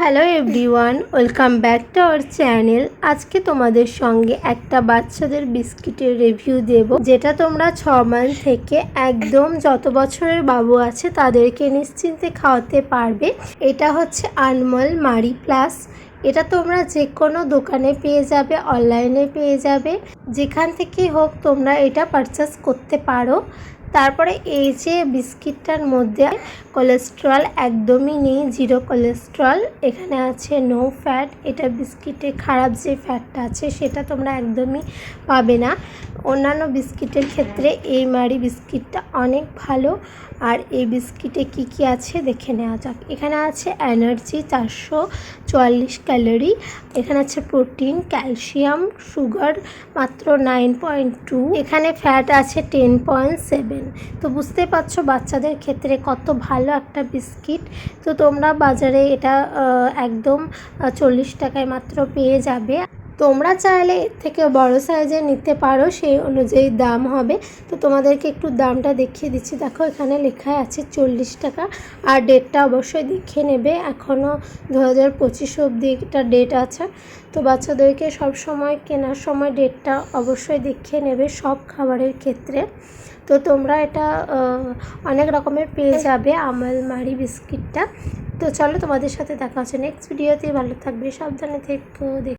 Hello everyone welcome back to our channel আজকে তোমাদের সঙ্গে একটা বাচ্চাদের বিস্কিটের রিভিউ দেব, যেটা তোমরা ছ মাস থেকে একদম যত বছরের বাবু আছে তাদেরকে নিশ্চিন্তে খাওয়াতে পারবে। এটা হচ্ছে আনমল মারি প্লাস এটা তোমরা যে কোনো দোকানে পেয়ে যাবে অনলাইনে পেয়ে যাবে। যেখান থেকে হোক তোমরা এটা পারচেস করতে পারো। তারপরে এই যে বিস্কিটটার মধ্যে কোলেস্ট্রল একদমই নেই জিরো কোলেস্ট্রল এখানে আছে নো ফ্যাট এটা বিস্কিটে খারাপ যে ফ্যাটটা আছে সেটা তোমরা একদমই পাবে না। অন্যান্য বিস্কিটের ক্ষেত্রে এই মারি বিস্কিটটা অনেক ভালো। আর এই বিস্কিটে কি কি আছে দেখে নেওয়া যাক। এখানে আছে এনার্জি চারশো চুয়াল্লিশ ক্যালোরি এখানে আছে প্রোটিন ক্যালসিয়াম সুগার মাত্র নাইন পয়েন্ট টু এখানে ফ্যাট আছে টেন পয়েন্ট সেভেন তো বুঝতে পারছ বাচ্চাদের ক্ষেত্রে কত ভালো একটা বিস্কিট? তো তোমরা বাজারে এটা একদম চল্লিশ টাকায় মাত্র পেয়ে যাবে। তোমরা চাইলে এর থেকে বড় সাইজের নিতে পারো, সেই অনুযায়ী দাম হবে। তো তোমাদেরকে একটু দামটা দেখিয়ে দিচ্ছি। দেখো, এখানে লেখা আছে চল্লিশ টাকা। আর ডেটটা অবশ্যই দেখে নেবে। এখনও দু হাজার পঁচিশ অবধি একটা ডেট আছে। তো বাচ্চাদেরকে সব সময় কেনার সময় ডেটটা অবশ্যই দেখে নেবে সব খাবারের ক্ষেত্রে। তো তোমরা এটা অনেক রকমের পেয়ে যাবে আমলমারি বিস্কিটটা। তো চলো তোমাদের সাথে দেখা হচ্ছে নেক্সট ভিডিওতে ভালো থাকবে, সাবধানে থেকো, দেখ।